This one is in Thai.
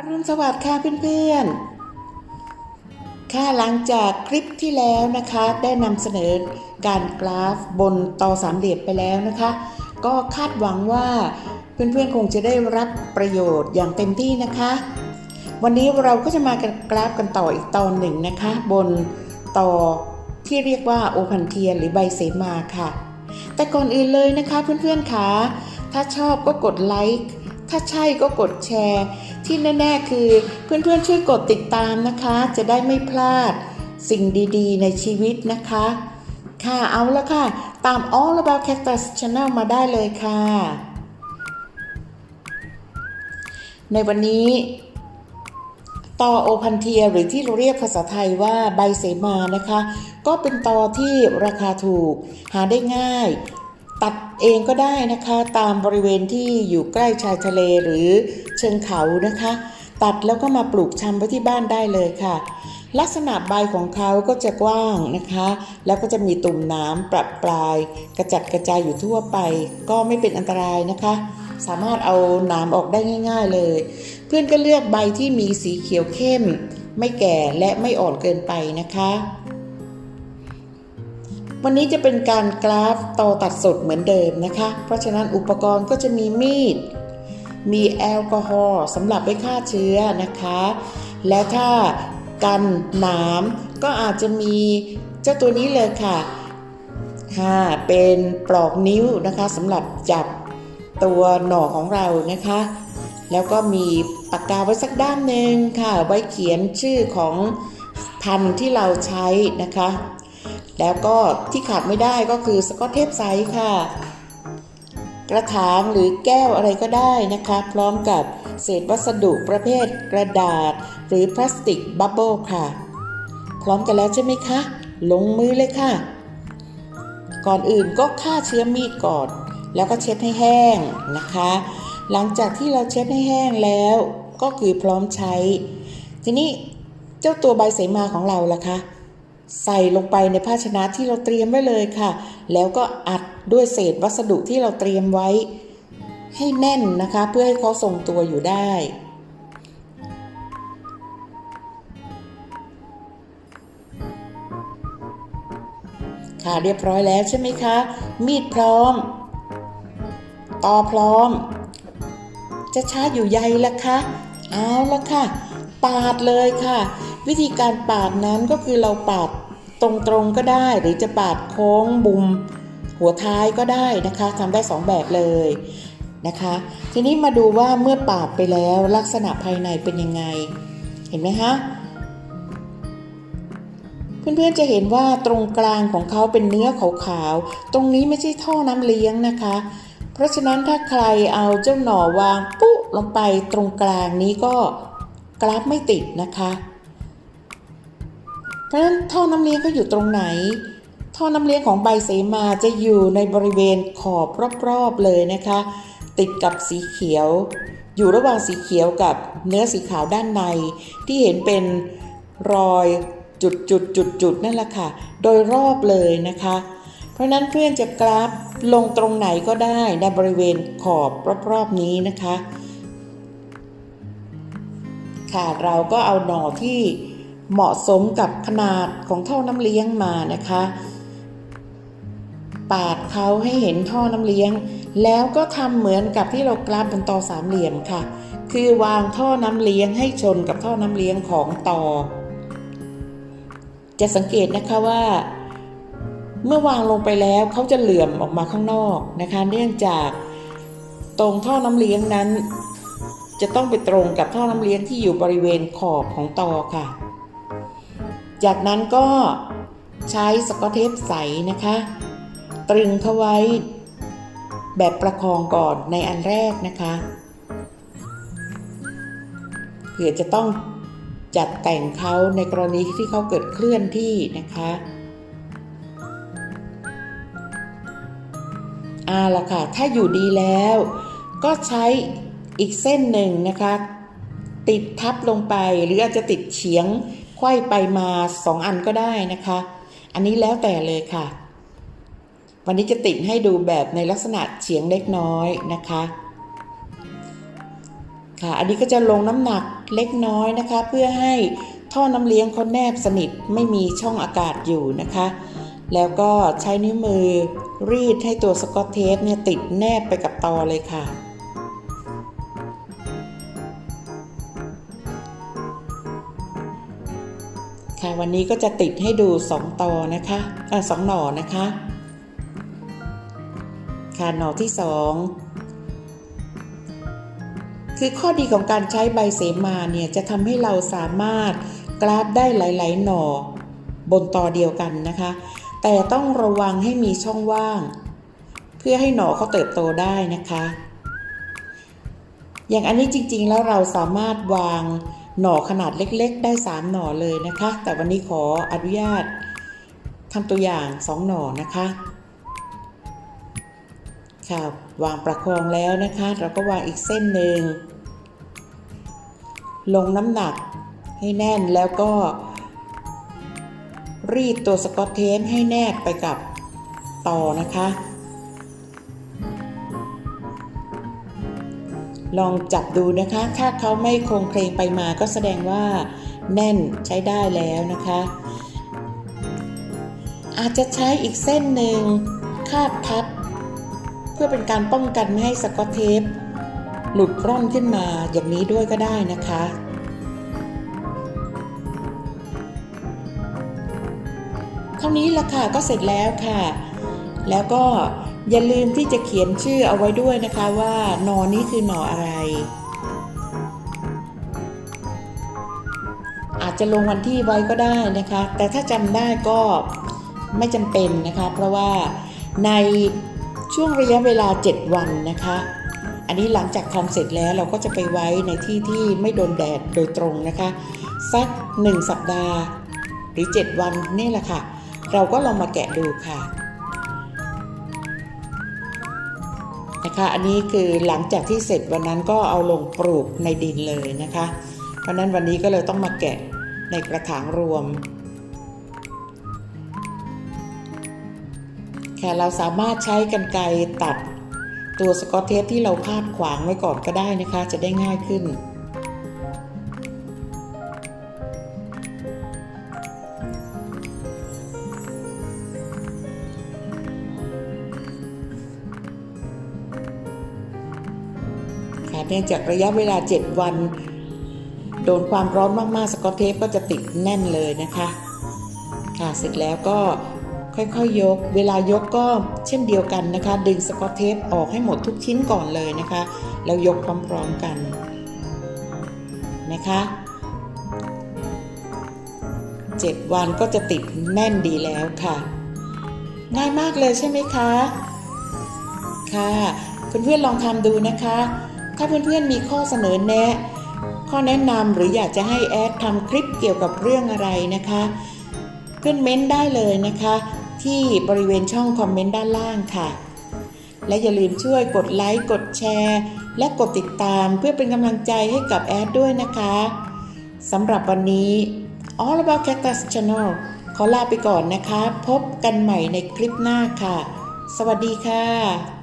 อรุณสวัสดิ์ค่ะเพื่อนๆ ค่ะหลังจากคลิปที่แล้วนะคะ ได้นำเสนอการกราฟบนต่อสามเหลี่ยมไปแล้วนะคะ ก็คาดหวังว่าเพื่อนๆ คงจะได้รับประโยชน์อย่างเต็มที่นะคะ วันนี้เราก็จะมากันกราฟกันต่ออีกตอนหนึ่งนะคะ บนต่อที่เรียกว่าโอพันเทียหรือใบเสมาค่ะ แต่ก่อนอื่นเลยนะคะเพื่อนๆค่ะถ้าชอบก็กดไลค์ ถ้าใช่ก็กดแชร์ ที่แน่ ๆ คือเพื่อนๆช่วยกดติดตามนะคะ จะได้ไม่พลาดสิ่งดีๆ ในชีวิตนะคะ ค่ะเอาละค่ะ ตาม All About Cactus Channel มาได้เลยค่ะ ในวันนี้ตอโอพันเทียหรือที่เราเรียกภาษาไทยว่าใบเสมานะคะ ก็เป็นตอที่ราคาถูก หาได้ง่าย ตัดเองก็ได้นะคะ ตามบริเวณที่อยู่ใกล้ชายทะเลหรือเชิงเขานะคะ ตัดแล้วก็มาปลูกชำไว้ที่บ้านได้เลยค่ะ ลักษณะใบของเขาก็จะกว้างนะคะ แล้วก็จะมีตุ่มน้ำประปราย กระจัดกระจายอยู่ทั่วไป ก็ไม่เป็นอันตรายนะคะ สามารถเอานามออกได้ง่าย ๆเลย เพื่อนก็เลือกใบที่มีสีเขียวเข้ม ไม่แก่และไม่อ่อนเกินไปนะคะ วันนี้จะเป็นการกราฟต่อตัดสดเหมือนเดิมนะคะ เพราะฉะนั้นอุปกรณ์ก็จะมีมีด มีแอลกอฮอล์สำหรับไปฆ่าเชื้อนะคะ และถ้ากันหนามก็อาจจะมีเจ้าตัวนี้เลยค่ะค่ะเป็นปลอกนิ้วนะคะสำหรับจับตัวหน่อของเรานะคะ แล้วก็มีปากกาไว้สักด้านหนึ่งค่ะ ไว้เขียนชื่อของพันธุ์ที่เราใช้นะคะ แล้วก็ที่ขาดไม่ได้ก็คือสกอตเทปใสค่ะ กระถางหรือแก้วอะไรก็ได้นะคะ พร้อมกับเศษวัสดุประเภทกระดาษ หรือพลาสติกบับเบิลค่ะ พร้อมกันแล้วใช่ไหมคะ ลงมือเลยค่ะ ก่อนอื่นก็ฆ่าเชื้อมีดก่อน แล้วก็เช็ดให้แห้งนะคะ หลังจากที่เราเช็ดให้แห้งแล้วก็คือพร้อมใช้ ทีนี้เจ้าตัวใบเสมาของเราล่ะคะ ใส่ลงไปในภาชนะที่เราเตรียมไว้เลยค่ะ แล้วก็อัดด้วยเศษวัสดุที่เราเตรียมไว้ ให้แน่นนะคะ เพื่อให้เขาทรงตัวอยู่ได้ ค่ะเรียบร้อยแล้วใช่ไหมคะ มีดพร้อมตอพร้อม จะช้าอยู่ใยละคะ เอาละค่ะ ปาดเลยค่ะ วิธีการปาดนั้นก็คือเราปาดตรงๆก็ได้ หรือจะปาดโค้งบุม หัวท้ายก็ได้นะคะทำได้สองแบบเลยนะคะ ทีนี้มาดูว่าเมื่อปาดไปแล้วลักษณะภายในเป็นยังไง เห็นไหมคะเพื่อนๆจะเห็นว่าตรงกลางของเขาเป็นเนื้อขาวๆ ตรงนี้ไม่ใช่ท่อน้ำเลี้ยงนะคะ เพราะฉะนั้นถ้าใครเอาเจ้าหน่อวางปุ๊ลงไปตรงกลางนี้ก็กราฟไม่ติดนะคะ เพราะฉะนั้นท่อน้ำเลี้ยงก็อยู่ตรงไหน ท่อน้ำเลี้ยงของใบเสมาจะอยู่ในบริเวณขอบรอบๆเลยนะคะ ติดกับสีเขียว อยู่ระหว่างสีเขียวกับเนื้อสีขาวด้านใน ที่เห็นเป็นรอยจุดจุดจุดจุดนั่นแหละค่ะ โดยรอบเลยนะคะ เพราะฉะนั้นเพื่อนจะกราฟลงตรงไหนก็ได้ในบริเวณขอบรอบๆนี้นะคะ ค่ะเราก็เอาหน่อที่ เหมาะสมกับขนาดของท่อน้ำเลี้ยงมานะคะ ปาดเขาให้เห็นท่อน้ำเลี้ยง แล้วก็ทำเหมือนกับที่เรากราฟบนตอสามเหลี่ยมค่ะ คือวางท่อน้ำเลี้ยงให้ชนกับท่อน้ำเลี้ยงของตอ จะสังเกตนะคะว่า เมื่อวางลงไปแล้วเขาจะเหลื่อมออกมาข้างนอกนะคะ เนื่องจากตรงท่อน้ำเลี้ยงนั้น จะต้องไปตรงกับท่อน้ำเลี้ยงที่อยู่บริเวณขอบของตอค่ะ จากนั้นก็ใช้สกอตเทปใสนะคะ ตรึงเขาไว้แบบประคองก่อนในอันแรกนะคะเผื่อจะต้องจัดแต่งเขาในกรณีที่เขาเกิดเคลื่อนที่นะคะอาละค่ะ ถ้าอยู่ดีแล้ว ก็ใช้อีกเส้นหนึ่งนะคะ ติดทับลงไปหรืออาจจะติดเฉียง ไขว้ไปมาสองอันก็ได้นะคะ อันนี้แล้วแต่เลยค่ะ วันนี้จะติดให้ดูแบบในลักษณะเฉียงเล็กน้อยนะคะค่ะ อันนี้ก็จะลงน้ำหนักเล็กน้อยนะคะ เพื่อให้ท่อน้ำเลี้ยงเขาแนบสนิทไม่มีช่องอากาศอยู่นะคะ แล้วก็ใช้นิ้วมือรีดให้ตัวสกอตเทปเนี่ยติดแนบไปกับตอเลยค่ะ ค่ะวันนี้ก็จะติดให้ดู 2ตอนะคะอ่าสองหน่อนะคะ ค่ะหน่อที่ 2 คือข้อดีของการใช้ใบเสมาเนี่ยจะทำให้เราสามารถกราฟได้หลาย ๆ หน่อบนตอเดียวกันนะคะ แต่ต้องระวังให้มีช่องว่าง เพื่อให้หน่อเขาเติบโตได้นะคะ อย่างอันนี้จริง ๆ แล้วเราสามารถวาง หน่อขนาดเล็กๆ ได้ 3 หน่อเลยนะคะ แต่วันนี้ขออนุญาตทำตัวอย่าง 2 หน่อนะคะค่ะวางประคองแล้วนะคะ เราก็วางอีกเส้นหนึ่ง ลงน้ำหนักให้แน่นแล้วก็ รีดตัวสกอตเทปให้แนบไปกับต่อนะคะ ลองจับดูนะคะ ถ้าเขาไม่โครงเคลงไปมาก็แสดงว่า แน่นใช้ได้แล้วนะคะ อาจจะใช้อีกเส้นหนึ่งคาดทับ เพื่อเป็นการป้องกันไม่ให้สกอตเทป หลุดร่อนขึ้นมาอย่างนี้ด้วยก็ได้นะคะเท่านี้ละค่ะก็เสร็จแล้วค่ะ แล้วก็ อย่าลืมที่จะเขียนชื่อเอาไว้ด้วยนะคะว่านอนี้คือหนออะไร อาจจะลงวันที่ไว้ก็ได้นะคะ แต่ถ้าจำได้ก็ไม่จำเป็นนะคะ เพราะว่าในช่วงระยะเวลา 7 วันนะคะ อันนี้หลังจากทำเสร็จแล้วเราก็จะไปไว้ในที่ที่ไม่โดนแดดโดยตรงนะคะ สัก 1 สัปดาห์หรือ 7 วันนี่แหละค่ะ เราก็ลองมาแกะดูค่ะ นะคะ อันนี้คือหลังจากที่เสร็จวันนั้นก็เอาลงปลูกในดินเลยนะคะ เพราะนั้นวันนี้ก็เลยต้องมาแกะในกระถางรวม แค่เราสามารถใช้กันไกรตัดตัวสกอตเทปที่เราพาดขวางไว้ก่อนก็ได้นะคะ จะได้ง่ายขึ้น เนื่องจากระยะเวลา 7 วัน โดนความร้อนมากๆสกอตเทปก็จะติดแน่นเลยนะคะ ค่ะเสร็จแล้วก็ค่อยๆยยก เวลายกก็เช่นเดียวกันนะคะ ดึงสกอตเทปออกให้หมดทุกชิ้นก่อนเลยนะคะ แล้วยกพร้อมๆกันนะคะ7วันก็จะติดแน่นดีแล้วค่ะ ง่ายมากเลยใช่ไหมคะ ค่ะเพื่อนๆลองทำดูนะคะ ถ้าเพื่อนๆมีข้อเสนอแนะ ข้อแนะนำหรืออยากจะให้แอดทำคลิปเกี่ยวกับเรื่องอะไรนะคะเพื่อนเม้นได้เลยนะคะ ที่บริเวณช่องคอมเมนต์ด้านล่างค่ะ และอย่าลืมช่วยกดไลค์กดแชร์ และกดติดตามเพื่อเป็นกำลังใจให้กับแอดด้วยนะคะสำหรับวันนี้ All About Cactus Channel ขอลาไปก่อนนะคะ พบกันใหม่ในคลิปหน้าค่ะ สวัสดีค่ะ